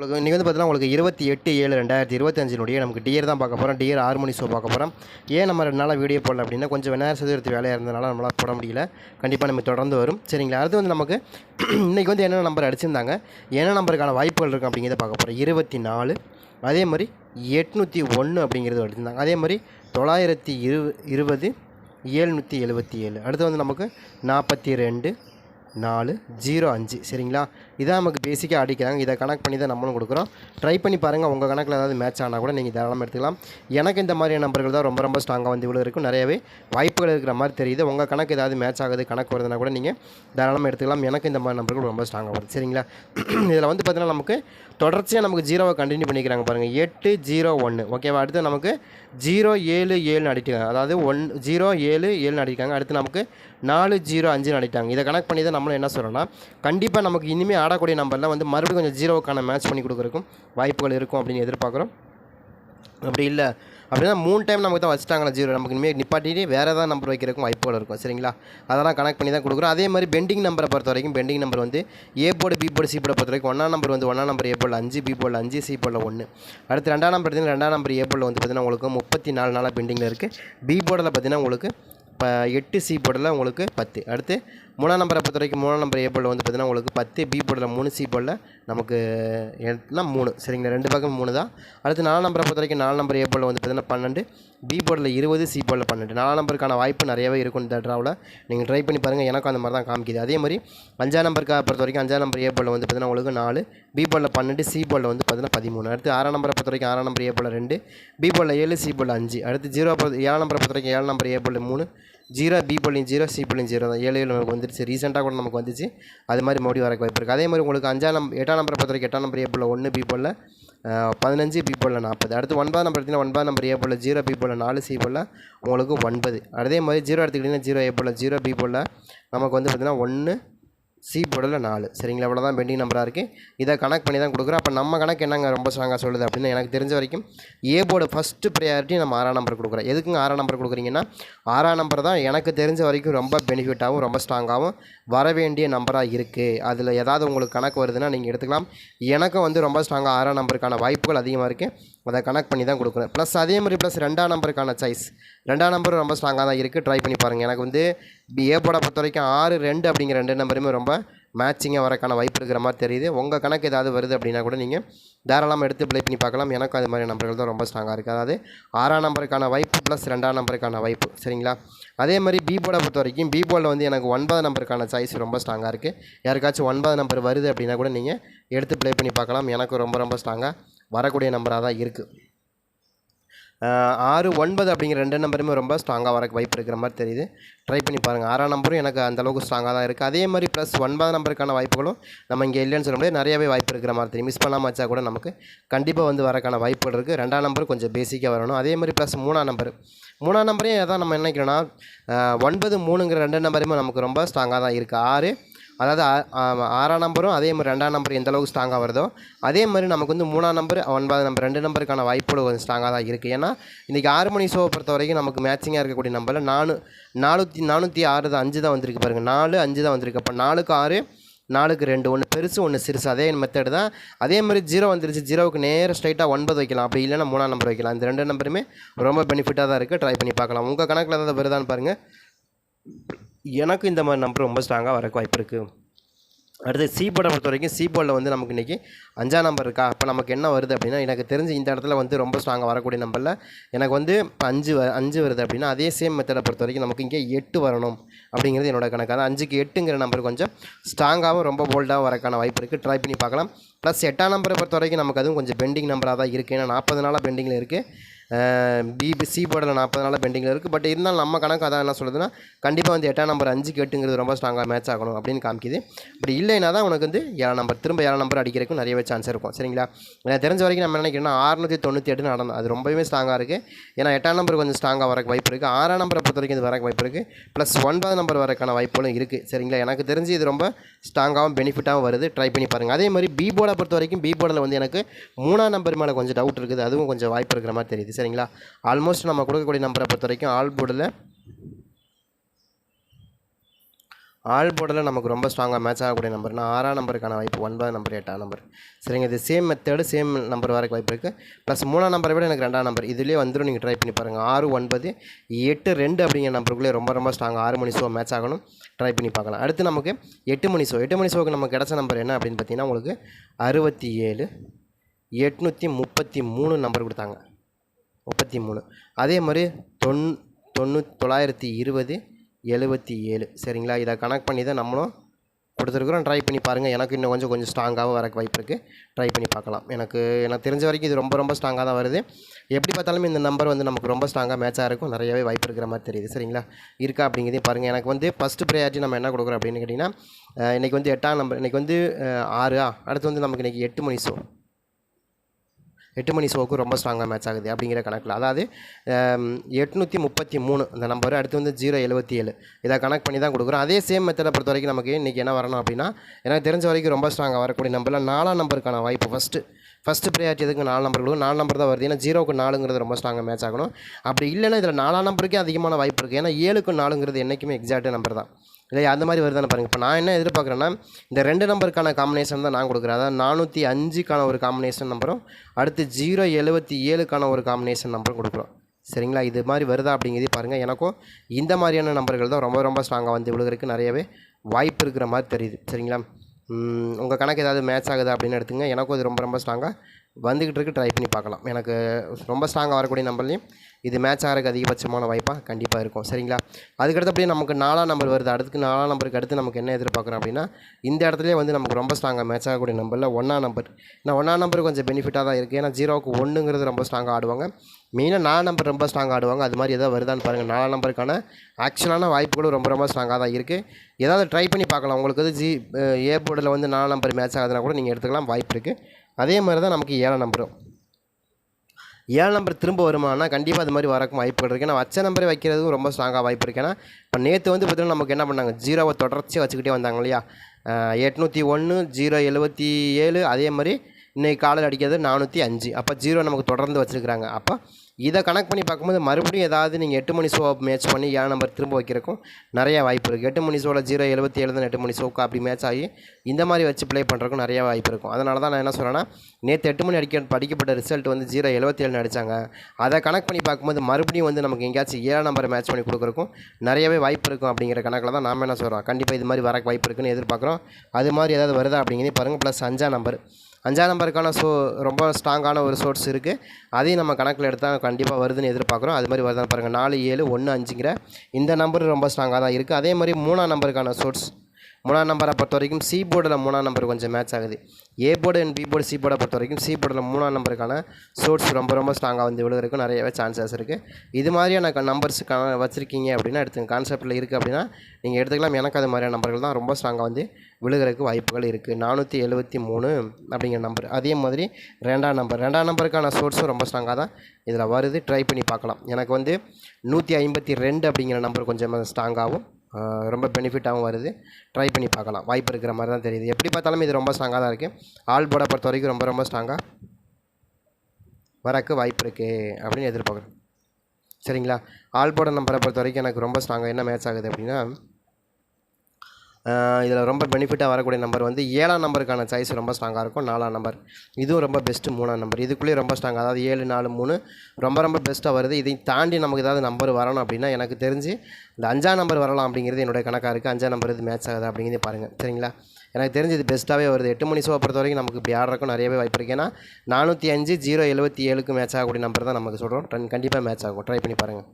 உங்களுக்கு இன்றைக்கி வந்து பார்த்தீங்கன்னா உங்களுக்கு இருபத்தி எட்டு ஏழு ரெண்டாயிரத்தி இருபத்தஞ்சினுடைய நமக்கு டியர் தான் பார்க்க போகிறோம் டியர் ஆறு மணி ஷோ பார்க்க போகிறோம் ஏன் நம்ம ரெண்டு நாளாக வீடியோ போடல அப்படின்னா கொஞ்சம் விநாயகர் சதுர்த்தி வேலையாக இருந்தனால நம்மளால் போட முடியல. கண்டிப்பாக நம்ம தொடர்ந்து வரும். சரிங்களா? அடுத்து வந்து நமக்கு இன்றைக்கி வந்து என்ன நம்பர் அடிச்சிருந்தாங்க? என்ன நம்பருக்கான வாய்ப்புகள் இருக்குது அப்படிங்கிறத பார்க்க போகிறோம் இருபத்தி நாலு. அதே மாதிரி எட்நூற்றி ஒன்று அப்படிங்கிறது அடிச்சிருந்தாங்க. அதே மாதிரி தொள்ளாயிரத்தி இரு இருபது ஏழ்நூற்றி எழுபத்தி ஏழு. அடுத்து வந்து நமக்கு நாற்பத்தி ரெண்டு நாலு ஜீரோ அஞ்சு. சரிங்களா? இதான் நமக்கு பேசிக்காக அடிக்கிறாங்க. இதை கனெக்ட் பண்ணி தான் நம்மளும் கொடுக்குறோம். ட்ரை பண்ணி பாருங்கள் உங்கள் கணக்கில் ஏதாவது மேட்ச் ஆனால் கூட நீங்கள் தாராளமாக எடுத்துக்கலாம். எனக்கு இந்த மாதிரியான நம்பர்கள் தான் ரொம்ப ரொம்ப ஸ்ட்ராங்காக வந்து இவ்வளோ இருக்கும். நிறையவே வாய்ப்புகள் இருக்கிற மாதிரி தெரியுது. உங்கள் கணக்கு ஏதாவது மேட்ச் ஆகுது கணக்கு வருதுன்னா கூட நீங்கள் தாராளமாக எடுத்துக்கலாம். எனக்கு இந்த மாதிரி நம்பர்கள் ரொம்ப ஸ்ட்ராங்காக வருது. சரிங்களா? இதில் வந்து பார்த்தீங்கன்னா நமக்கு தொடர்ச்சியாக நமக்கு ஜீரோவை கண்டினியூ பண்ணிக்கிறாங்க பாருங்கள் எட்டு ஜீரோ ஒன்று ஓகேவா அடுத்து நமக்கு ஜீரோ ஏழு ஏழுன்னு அடிக்கிறாங்க. அதாவது ஒன் ஜீரோ ஏழு ஏழுன்னு அடிக்கிறாங்க. அடுத்து நமக்கு நாலு ஜீரோ அஞ்சுன்னு அடிட்டாங்க இதை கனெக்ட் பண்ணி தான் நம்மளும் என்ன சொல்கிறோம்னா கண்டிப்பாக நமக்கு இனிமேல் ஆடக்கூடிய நம்பரில் வந்து மறுபடியும் கொஞ்சம் ஜீரோவுக்கான மேட்ச் பண்ணி கொடுக்குறக்கும் வாய்ப்புகள் இருக்கும் அப்படின்னு எதிர்பார்க்குறோம். அப்படி இல்லை அப்படின்னா மூணு டைம் நமக்கு தான் வச்சுட்டாங்களா ஜீரோ. நமக்கு இனிமேல் நிப்பாட்டிட்டு வேறு ஏதாவது நம்பர் வைக்கிறதுக்கும் வாய்ப்புகள் இருக்கும். சரிங்களா? அதெல்லாம் கனெக்ட் பண்ணி தான் கொடுக்குறோம். அதே மாதிரி பெண்டிங் நம்பரை பொறுத்த வரைக்கும் பெண்டிங் நம்பர் வந்து A board B board C போர்டை பொறுத்த வரைக்கும் ஒன்றாம் நம்பர் வந்து ஒன்றாம் நம்பர் ஏ போர்டில் அஞ்சு பி போர்டில் அஞ்சு சி போர்டில் ஒன்று அடுத்து ரெண்டாம் நம்பர் பார்த்தீங்கன்னா ரெண்டாம் நம்பர் ஏ போர்டில் வந்து பார்த்தீங்கன்னா உங்களுக்கு முப்பத்தி நாலு நாளாக பெண்டிங்கில் இருக்குது பி போர்டில் பார்த்தீங்கன்னா உங்களுக்கு இப்போ எட்டு சி போர்டில் உங்களுக்கு பத்து. அடுத்து மூணாம் நம்பரை பொறுத்த வரைக்கும் மூணாம் நம்பர் ஏ போர்டில் வந்து பார்த்தீங்கன்னா உங்களுக்கு பத்து பி போர்டில் மூணு சி போர்டில் நமக்கு எட்டுனா மூணு சரிங்களா ரெண்டு பக்கம் மூணு தான் அடுத்து நாலாம் நம்பரை பொறுத்த வரைக்கும் நாலு நம்பர் ஏ போர்டில் வந்து பார்த்தீங்கன்னா பன்னெண்டு பி போர்டில் இருபது சி போர்டில் பன்னெண்டு நாலாம் நம்பருக்கான வாய்ப்பு நிறையவே இருக்கும் இந்த ட்ராவில் நீங்கள் ட்ரை பண்ணி பாருங்கள் எனக்கும் அந்த மாதிரி தான் காமிக்குது அதே மாதிரி அஞ்சாம் நம்பருக்கா பொறுத்த வரைக்கும் அஞ்சாம் நம்பர் ஏ போர்டில் வந்து பார்த்திங்கன்னா உங்களுக்கு நாலு பி போர்டில் பன்னெண்டு சி போர்டில் வந்து பார்த்திங்கன்னா பதிமூணு அடுத்து ஆறாம் நம்பரை பொறுத்த வரைக்கும் ஆறாம் நம்பர் ஏ போர்டில் ரெண்டு பி போர்டில் ஏழு சி போர்டில் அஞ்சு அடுத்து ஜீரோ ஏழாம் நம்பரை பொறுத்த வரைக்கும் ஏழு நம்பர் ஏ போர்டில் மூணு ஜீரோ பி புள்ளியும் ஜீரோ சி புள்ளியும் ஜீரோ தான். ஏழு ஏழு நமக்கு வந்துருச்சு ரீசெண்டாக கூட நமக்கு வந்துச்சு. அது மாதிரி மறுபடியும் வரக்கு வாய்ப்பு இருக்குது அதே மாதிரி உங்களுக்கு அஞ்சாம் நம்பர் எட்டாம் நம்பரை பொறுத்த வரைக்கும் எட்டாம் நம்பர் ஏ போல் ஒன்று பி போல பதினஞ்சு பி போலில் நாற்பது அடுத்து ஒன்பதாம் நம்பர் எடுத்திங்கன்னா ஒன்பதாம் நம்பர் ஏ போல் ஜீரோ பி போல் நாலு சி போல் உங்களுக்கு ஒன்பது. அதே மாதிரி ஜீரோ எடுத்துக்கிட்டிங்கன்னா ஜீரோ ஏ போல் ஜீரோ பி போல் நமக்கு வந்து பார்த்திங்கன்னா ஒன்று சி போர்டில் நாலு. சரிங்களா? இவ்வளோ தான் பெண்டிங் நம்பராக இருக்குது இதை கனெக்ட் பண்ணி தான் கொடுக்குறோம். அப்போ நம்ம கணக்கு என்னங்க ரொம்ப ஸ்ட்ராங்காக சொல்லுது அப்படின்னு எனக்கு தெரிஞ்ச வரைக்கும் ஏ போர்டு ஃபஸ்ட்டு ப்ரையாரிட்டி நம்ம ஆறாம் நம்பர் கொடுக்குறோம். எதுக்குங்க ஆறாம் நம்பர் கொடுக்குறீங்கன்னா ஆறாம் நம்பர் தான் எனக்கு தெரிஞ்ச வரைக்கும் ரொம்ப பெனிஃபிட்டாகவும் ரொம்ப ஸ்ட்ராங்காகவும் வர வேண்டிய நம்பராக இருக்குது அதில் ஏதாவது உங்களுக்கு கணக்கு வருதுன்னா நீங்கள் எடுத்துக்கலாம். எனக்கும் வந்து ரொம்ப ஸ்ட்ராங்காக ஆறாம் நம்பருக்கான வாய்ப்புகள் அதிகமாக இருக்குது அதை கனெக்ட் பண்ணி தான் கொடுக்குறேன். ப்ளஸ் அதே மாதிரி ப்ளஸ் ரெண்டாம் நம்பருக்கான சாய்ஸ் ரெண்டாம் நம்பரும் ரொம்ப ஸ்ட்ராங்காக தான் இருக்குது ட்ரை பண்ணி பாருங்கள் எனக்கு வந்து ஏ போட பொறுத்த வரைக்கும் ஆறு ரெண்டு அப்படிங்கிற ரெண்டு நம்பருமே ரொம்ப மேட்சிங்காக வரக்கான வாய்ப்பு இருக்கிற மாதிரி தெரியுது. உங்கள் கணக்கு ஏதாவது வருது அப்படின்னா கூட நீங்கள் தாராளமாக எடுத்து ப்ளே பண்ணி பார்க்கலாம். எனக்கும் அது மாதிரி நம்பர்கள் தான் ரொம்ப ஸ்ட்ராங்காக இருக்குது அதாவது ஆறாம் நம்பருக்கான வாய்ப்பு ப்ளஸ் ரெண்டாம் நம்பருக்கான வாய்ப்பு. சரிங்களா? அதே மாதிரி பி போர்டை பொறுத்த வரைக்கும் பி போர்டில் வந்து எனக்கு ஒன்பது நம்பருக்கான சாய்ஸ் ரொம்ப ஸ்ட்ராங்காக இருக்குது யாருக்காச்சும் ஒன்பது நம்பர் வருது அப்படின்னா கூட நீங்கள் எடுத்து ப்ளே பண்ணி பார்க்கலாம். எனக்கு ரொம்ப ரொம்ப ஸ்ட்ராங்காக வரக்கூடிய நம்பராக தான் இருக்குது ஆறு ஒன்பது அப்படிங்கிற ரெண்டு நம்பருமே ரொம்ப ஸ்ட்ராங்காக வரக்கு வாய்ப்பு இருக்கிற மாதிரி தெரியுது. ட்ரை பண்ணி பாருங்கள் ஆறாம் நம்பரும் எனக்கு அந்தளவுக்கு ஸ்ட்ராங்காக தான் இருக்குது அதே மாதிரி ப்ளஸ் ஒன்பது நம்பருக்கான வாய்ப்புகளும் நம்ம இங்கே இல்லைன்னு சொல்ல முடியாது. நிறையவே வாய்ப்பு இருக்கிற மாதிரி தெரியும். மிஸ் பண்ணாமல் வச்சா கூட நமக்கு கண்டிப்பாக வந்து வரக்கான வாய்ப்புகள் இருக்குது ரெண்டாம் நம்பர் கொஞ்சம் பேசிக்காக வரணும். அதே மாதிரி ப்ளஸ் மூணாம் நம்பர். மூணாம் நம்பரையும் எதாவது நம்ம என்ன நினைக்கிறோன்னா ஒன்பது மூணுங்கிற ரெண்டு நம்பருமே நமக்கு ரொம்ப ஸ்ட்ராங்காக தான் இருக்குது ஆறு அதாவது ஆறாம் நம்பரும் அதே மாதிரி ரெண்டாம் நம்பர் எந்த அளவுக்கு ஸ்ட்ராங்காக வருதோ அதே மாதிரி நமக்கு வந்து மூணாம் நம்பர் ஒன்பதாம் நம்பர் ரெண்டு நம்பருக்கான வாய்ப்புகள் கொஞ்சம் ஸ்ட்ராங்காக தான் இருக்குது ஏன்னா இன்றைக்கி ஆறு மணி ஷோவை பொறுத்த வரைக்கும் நமக்கு மேட்சிங்காக இருக்கக்கூடிய நம்பரில் நானு நானூற்றி நானூற்றி ஆறு தான் அஞ்சு தான் வந்திருக்கு பாருங்கள் நாலு அஞ்சு தான் வந்திருக்கு. அப்போ நாலுக்கு ஆறு நாலுக்கு ரெண்டு ஒன்று பெருசு ஒன்று சிறுசு. அதே மெத்தடு தான். அதே மாதிரி ஜீரோ வந்துருச்சு ஜீரோவுக்கு நேராக ஸ்ட்ரைட்டாக ஒன்பது வைக்கலாம். அப்படி இல்லைன்னா மூணாம் நம்பர் வைக்கலாம். இந்த ரெண்டு நம்பருமே ரொம்ப பெனிஃபிட்டாக தான் இருக்குது ட்ரை பண்ணி பார்க்கலாம். உங்கள் கணக்கில் தான் வருதான்னு பாருங்கள் எனக்கும் இந்த மாதிரி நம்பர் ரொம்ப ஸ்ட்ராங்காக வரக்கு வாய்ப்பு இருக்குது அடுத்து சி போர்டை பொறுத்த வரைக்கும் சி போர்டில் வந்து நமக்கு இன்றைக்கி அஞ்சாம் நம்பர் இருக்கா? அப்போ நமக்கு என்ன வருது அப்படின்னா எனக்கு தெரிஞ்சு இந்த இடத்துல வந்து ரொம்ப ஸ்ட்ராங்காக வரக்கூடிய நம்பரில் எனக்கு வந்து இப்போ அஞ்சு வ அஞ்சு வருது அப்படின்னா அதே சேம் மெத்தடை பொறுத்த வரைக்கும் நமக்கு இங்கே எட்டு வரணும் அப்படிங்கிறது என்னோட கணக்கு. அதான் அஞ்சுக்கு எட்டுங்கிற நம்பர் கொஞ்சம் ஸ்ட்ராங்காகவும் ரொம்ப போல்டாகவும் வரக்கான வாய்ப்பு இருக்குது ட்ரை பண்ணி பார்க்கலாம். ப்ளஸ் எட்டாம் நம்பரை பொறுத்த வரைக்கும் நமக்கு அதுவும் கொஞ்சம் பெண்டிங் நம்பராக தான் இருக்குது ஏன்னா நாற்பது நாளாக பெண்டிங்கில் இருக்குது பிபி சி போர்டில் நாற்பது நாள் பெண்டிங்கில் இருக்குது பட் இருந்தாலும் நம்ம கணக்கு அதான் என்ன சொல்லுதுன்னா கண்டிப்பாக வந்து எட்டாம் நம்பர் அஞ்சுக்கு எட்டுங்கிறது ரொம்ப ஸ்ட்ராங்காக மேட்ச் ஆகணும் அப்படின்னு காமிக்குது. அப்படி இல்லைனா தான் உனக்கு வந்து ஏழாம் நம்பர் திரும்ப ஏழாம் நம்பர் அடிக்கிறதுக்கும் நிறையவே சான்ஸ் இருக்கும். சரிங்களா? எனக்கு தெரிஞ்ச வரைக்கும் நம்ம நினைக்கிறோம்னா அறுநூற்றி தொண்ணூற்றி எட்டு நடந்தோம் அது ரொம்பவே ஸ்ட்ராங்காக இருக்குது ஏன்னா எட்டாம் நம்பர் கொஞ்சம் ஸ்ட்ராங்காக வரக்கு வாய்ப்பு இருக்குது ஆறாம் நம்பரை பொறுத்த வரைக்கும் இது வரக்கு வாய்ப்பு இருக்குது ப்ளஸ் ஒன்பது நம்பர் வரக்கான வாய்ப்புகளும் இருக்குது சரிங்களா? எனக்கு தெரிஞ்சு இது ரொம்ப ஸ்ட்ராங்காகவும் பெனிஃபிட்டாகவும் வருது. ட்ரை பண்ணி பாருங்கள் அதே மாதிரி பி போர்டை பொறுத்த வரைக்கும் பி போர்டில் வந்து எனக்கு மூணாம் நம்பர் மேலே கொஞ்சம் டவுட் இருக்குது. அதுவும் கொஞ்சம் வாய்ப்பு இருக்கிற மாதிரி தெரியுது. சரிங்களா? ஆல்மோஸ்ட் நம்ம கொடுக்கக்கூடிய நம்பரை பொறுத்த வரைக்கும் ஆல் போர்டில் ஆல் போர்டில் நமக்கு ரொம்ப ஸ்ட்ராங்காக மேட்ச் ஆகக்கூடிய நம்பர்னா ஆறாம் நம்பருக்கான வாய்ப்பு ஒன்பதாம் நம்பர் எட்டாம் நம்பர் சரிங்க இது சேம் மெத்தேடு சேம் நம்பர் வரக்கு வாய்ப்பு இருக்குது ப்ளஸ் மூணாம் நம்பரை விட எனக்கு ரெண்டாம் நம்பர் இதுலேயே வந்துடும் நீங்கள் ட்ரை பண்ணி பாருங்கள் ஆறு ஒன்பது எட்டு ரெண்டு அப்படிங்கிற நம்பருக்குள்ளே ரொம்ப ரொம்ப ஸ்ட்ராங்காக ஆறு மணி ஷோ மேட்ச் ஆகணும். ட்ரை பண்ணி பார்க்கலாம். அடுத்து நமக்கு எட்டு மணி ஷோ எட்டு மணி ஷோக்கு நமக்கு கிடச்ச நம்பர் என்ன அப்படின்னு பார்த்தீங்கன்னா உங்களுக்கு அறுபத்தி ஏழு எட்நூற்றி முப்பத்தி மூணு நம்பர் கொடுத்தாங்க. முப்பத்தி மூணு. அதே மாதிரி தொன் தொண்ணூ தொள்ளாயிரத்தி இருபது எழுபத்தி ஏழு. சரிங்களா? இதை கனெக்ட் பண்ணி தான் நம்மளும் கொடுத்துருக்குறோம். ட்ரை பண்ணி பாருங்கள் எனக்கு இன்னும் கொஞ்சம் கொஞ்சம் ஸ்ட்ராங்காகவும் வரக்கு வாய்ப்பு இருக்குது ட்ரை பண்ணி பார்க்கலாம். எனக்கு எனக்கு தெரிஞ்ச வரைக்கும் இது ரொம்ப ரொம்ப ஸ்ட்ராங்காக தான் வருது. எப்படி பார்த்தாலுமே இந்த நம்பர் வந்து நமக்கு ரொம்ப ஸ்ட்ராங்காக மேட்சாக இருக்கும். நிறையவே வாய்ப்பு இருக்கிற மாதிரி தெரியுது. சரிங்களா? இருக்கா அப்படிங்கிறதையும் பாருங்கள் எனக்கு வந்து ஃபஸ்ட்டு ப்ரையாரிட்டி நம்ம என்ன கொடுக்குறோம் அப்படின்னு கேட்டிங்கன்னா இன்றைக்கி இன்னைக்கு வந்து எட்டாம் நம்பர் இன்னைக்கு வந்து ஆறு? அடுத்து வந்து நமக்கு இன்றைக்கி எட்டு மணி ஷோ எட்டு மணி ஷோவுக்கு ரொம்ப ஸ்ட்ராங்காக மேட்ச் ஆகுது அப்படிங்கிற கணக்கில். அதாவது எட்நூற்றி முப்பத்தி மூணு அந்த நம்பர் அடுத்து வந்து ஜீரோ எழுபத்தி ஏழு. இதை கனெக்ட் பண்ணி தான் கொடுக்குறோம். அதே சேம் மெத்தடை பொறுத்த வரைக்கும் நமக்கு இன்றைக்கி என்ன வரணும் அப்படின்னா எனக்கு தெரிஞ்ச வரைக்கும் ரொம்ப ஸ்ட்ராங்காக வரக்கூடிய நம்பரில் நாலாம் நம்பருக்கான வாய்ப்பு ஃபஸ்ட்டு ஃபஸ்ட்டு ப்ரையாரிட்டி எதுக்கு நாலு நம்பர் கொடுக்கும் நாலு நம்பர் தான் வருது. ஏன்னா ஜீரோக்கு நாலுங்கிறது ரொம்ப ஸ்ட்ராங்காக மேட்ச் ஆகணும். அப்படி இல்லைன்னா இதில் நாலாம் நம்பருக்கே அதிகமான வாய்ப்பு இருக்குது ஏன்னா ஏழுக்கு நாலுங்கிறது என்றைக்குமே எக்ஸாக்ட் நம்பர் தான். இல்லை அந்த மாதிரி வருதானே பாருங்கள் இப்போ நான் என்ன எதிர்பார்க்குறேன்னா இந்த ரெண்டு நம்பருக்கான காம்பினேஷன் தான் நான் கொடுக்குறேன். அதாவது நானூற்றி அஞ்சுக்கான ஒரு காம்பினேஷன் நம்பரும் அடுத்து ஜீரோ எழுபத்தி ஏழுக்கான ஒரு காம்பினேஷன் நம்பரும் கொடுக்குறோம். சரிங்களா? இது மாதிரி வருதா அப்படிங்கிறதே பாருங்கள் எனக்கும் இந்த மாதிரியான நம்பர்கள் தான் ரொம்ப ரொம்ப ஸ்ட்ராங்காக வந்து விழுகிறதுக்கு நிறையவே வாய்ப்பு இருக்கிற மாதிரி தெரியுது. சரிங்களா? உங்கள் கணக்கு ஏதாவது மேட்ச் ஆகுதா அப்படின்னு எடுத்துங்க எனக்கும் இது ரொம்ப ரொம்ப ஸ்ட்ராங்காக வந்துக்கிட்டு இருக்கு. ட்ரை பண்ணி பார்க்கலாம். எனக்கு ரொம்ப ஸ்ட்ராங்காக வரக்கூடிய நம்பர்லையும் இது மேட்ச் ஆகிறதுக்கு அதிகபட்சமான வாய்ப்பாக கண்டிப்பாக இருக்கும். சரிங்களா? அதுக்கடுத்து அப்படியே நமக்கு நாலாம் நம்பர் வருது. அடுத்து நாலாம் நம்பருக்கு அடுத்து நமக்கு என்ன எதிர்பார்க்குறோம் அப்படின்னா இந்த இடத்துலேயே வந்து நமக்கு ரொம்ப ஸ்ட்ராங்காக மேட்ச் ஆகக்கூடிய நம்பரில் ஒன்றாம் நம்பர் ஏன்னா ஒன்றாம் நம்பர் கொஞ்சம் பெனிஃபிட்டாக தான் இருக்குது ஏன்னா ஜீரோவுக்கு ஒன்றுங்கிறது ரொம்ப ஸ்ட்ராங்காக ஆடுவாங்க. மெயினாக நாலு நம்பர் ரொம்ப ஸ்ட்ராங்காக ஆடுவாங்க. அது மாதிரி எதாவது வருதான்னு பாருங்கள் நாலாம் நம்பருக்கான ஆக்சுவலான வாய்ப்புகளும் ரொம்ப ரொம்ப ஸ்ட்ராங்காக தான் இருக்குது ஏதாவது ட்ரை பண்ணி பார்க்கலாம். உங்களுக்கு வந்து ஜி ஏ போர்டில் வந்து நாலாம் நம்பர் மேட்ச் ஆகுதுன்னா கூட நீங்கள் எடுத்துக்கலாம். வாய்ப்பு இருக்குது அதே மாதிரி தான் நமக்கு ஏழாம் நம்பரும் ஏழு நம்பர் திரும்ப வருமானா கண்டிப்பாக அது மாதிரி வரக்கும் வாய்ப்புகள் இருக்குது ஏன்னா வச்ச நம்பரே வைக்கிறதுக்கும் ரொம்ப ஸ்ட்ராங்காக வாய்ப்பு இருக்குது ஏன்னா இப்போ நேற்று வந்து பார்த்தீங்கன்னா நமக்கு என்ன பண்ணாங்க? ஜீரோவை தொடர்ச்சியாக வச்சுக்கிட்டே வந்தாங்க இல்லையா? எட்நூற்றி ஒன்று ஜீரோ எழுபத்தி ஏழு அதே மாதிரி இன்றைக்கி காலையில் அடிக்கிறது நானூற்றி அஞ்சு. அப்போ ஜீரோ நமக்கு தொடர்ந்து வச்சுருக்கிறாங்க. அப்போ இதை கனெக்ட் பண்ணி பார்க்கும்போது மறுபடியும் ஏதாவது நீங்கள் எட்டு மணி ஷோ மேட்ச் பண்ணி ஏழு நம்பர் திரும்ப வைக்கிறக்கும் நிறையா வாய்ப்பு இருக்குது எட்டு மணி ஷோவில் ஜீரோ எழுபத்தி ஏழு தான் எட்டு மணி ஷோக்கு அப்படி மேட்ச் ஆகி இந்த மாதிரி வச்சு ப்ளே பண்ணுறக்கும் நிறைய வாய்ப்பு இருக்கும். அதனால தான் நான் என்ன சொல்கிறேன்னா நேற்று எட்டு மணி அடிக்க படிக்கப்பட்ட ரிசல்ட் வந்து ஜீரோ எழுபத்தி ஏழு அடித்தாங்க அதை கனெக்ட் பண்ணி பார்க்கும்போது மறுபடியும் வந்து நமக்கு எங்கேயாச்சும் ஏழு நம்பர் மேட்ச் பண்ணி கொடுக்குறக்கும் நிறையவே வாய்ப்பு இருக்கும் அப்படிங்கிற கணக்கில் தான் நாம் என்ன சொல்கிறோம் கண்டிப்பாக இது மாதிரி வர வாய்ப்பு இருக்குன்னு எதிர்பார்க்குறோம். அது மாதிரி ஏதாவது வருதா அப்படிங்கிறதே பாருங்கள் ப்ளஸ் அஞ்சாம் நம்பர் அஞ்சாம் நம்பருக்கான ஸோ ரொம்ப ஸ்ட்ராங்கான ஒரு சோர்ஸ் இருக்குது அதையும் நம்ம கணக்கில் எடுத்தால் கண்டிப்பாக வருதுன்னு எதிர்பார்க்குறோம். அது மாதிரி வருதான் பாருங்கள் நாலு ஏழு ஒன்று அஞ்சுங்கிற இந்த நம்பர் ரொம்ப ஸ்ட்ராங்காக தான் இருக்குது அதே மாதிரி மூணாம் நம்பருக்கான சோர்ஸ் மூணாம் நம்பரை பொறுத்த வரைக்கும் சி போர்டில் மூணாம் நம்பர் கொஞ்சம் மேட்ச் ஆகுது. A board and B board C போர்டை பொறுத்த வரைக்கும் சி போர்டில் மூணாம் நம்பருக்கான சோர்ஸ் ரொம்ப ரொம்ப ஸ்ட்ராங்காக வந்து விழுகிறதுக்கு நிறையவே சான்சஸ் இருக்குது இது மாதிரியான நம்பர்ஸ் வச்சுருக்கீங்க அப்படின்னா எடுத்து கான்செப்ட்டில் இருக்குது அப்படின்னா நீங்கள் எடுத்துக்கலாம். எனக்கு அது மாதிரியான நம்பர்கள் தான் ரொம்ப ஸ்ட்ராங்காக வந்து விழுகிறதுக்கு வாய்ப்புகள் இருக்குது நானூற்றி எழுபத்தி மூணு அப்படிங்கிற நம்பர் அதே மாதிரி ரெண்டாம் நம்பர் ரெண்டாம் நம்பருக்கான சோர்ஸும் ரொம்ப ஸ்ட்ராங்காக தான் இதில் வருது. ட்ரை பண்ணி பார்க்கலாம். எனக்கு வந்து நூற்றி ஐம்பத்தி ரெண்டு அப்படிங்கிற நம்பர் கொஞ்சம் ஸ்ட்ராங்காகவும் ரொம்ப பெனிஃபிட்டாகவும் வருது. ட்ரை பண்ணி பார்க்கலாம். வாய்ப்பு இருக்கிற மாதிரி தான் தெரியுது. எப்படி பார்த்தாலும் இது ரொம்ப ஸ்ட்ராங்காக தான் இருக்குது ஆல் போட பொறுத்த வரைக்கும் ரொம்ப ரொம்ப ஸ்ட்ராங்காக வரக்கு வாய்ப்பு இருக்குது அப்படின்னு எதிர்பார்க்குறேன் சரிங்களா? ஆல் போட நம்பரை பொறுத்த வரைக்கும் எனக்கு ரொம்ப ஸ்ட்ராங்காக என்ன மேட்ச் ஆகுது அப்படின்னா இதில் ரொம்ப பெனிஃபிட்டாக வரக்கூடிய நம்பர் வந்து ஏழாம் நம்பருக்கான சாய்ஸ் ரொம்ப ஸ்ட்ராங்காக இருக்கும். நாலாம் நம்பர் இதுவும் ரொம்ப பெஸ்ட்டு மூணாம் நம்பர் இதுக்குள்ளேயே ரொம்ப ஸ்ட்ராங் அதாவது ஏழு நாலு மூணு ரொம்ப ரொம்ப பெஸ்ட்டாக வருது. இதை தாண்டி நமக்கு ஏதாவது நம்பர் வரணும் அப்படின்னா எனக்கு தெரிஞ்சு இந்த அஞ்சாம் நம்பர் வரலாம் அப்படிங்கிறது என்னுடைய கணக்காக இருக்குது அஞ்சாம் நம்பர் இது மேட்ச் ஆகுது அப்படிங்கிறதே பாருங்கள் சரிங்களா? எனக்கு தெரிஞ்சு இது பெஸ்ட்டாகவே வருது. எட்டு மணி சோ பொறுத்த வரைக்கும் நமக்கு இப்படி ஆடுறக்கும் நிறையவே வாய்ப்பு இருக்குது ஏன்னா நானூற்றி அஞ்சு ஜீரோ எழுபத்தி ஏழுக்கு மேட்ச் ஆகக்கூடிய நம்பர் தான் நமக்கு சொல்கிறோம் கண்டிப்பாக மேட்ச் ஆகும். ட்ரை பண்ணி பாருங்கள்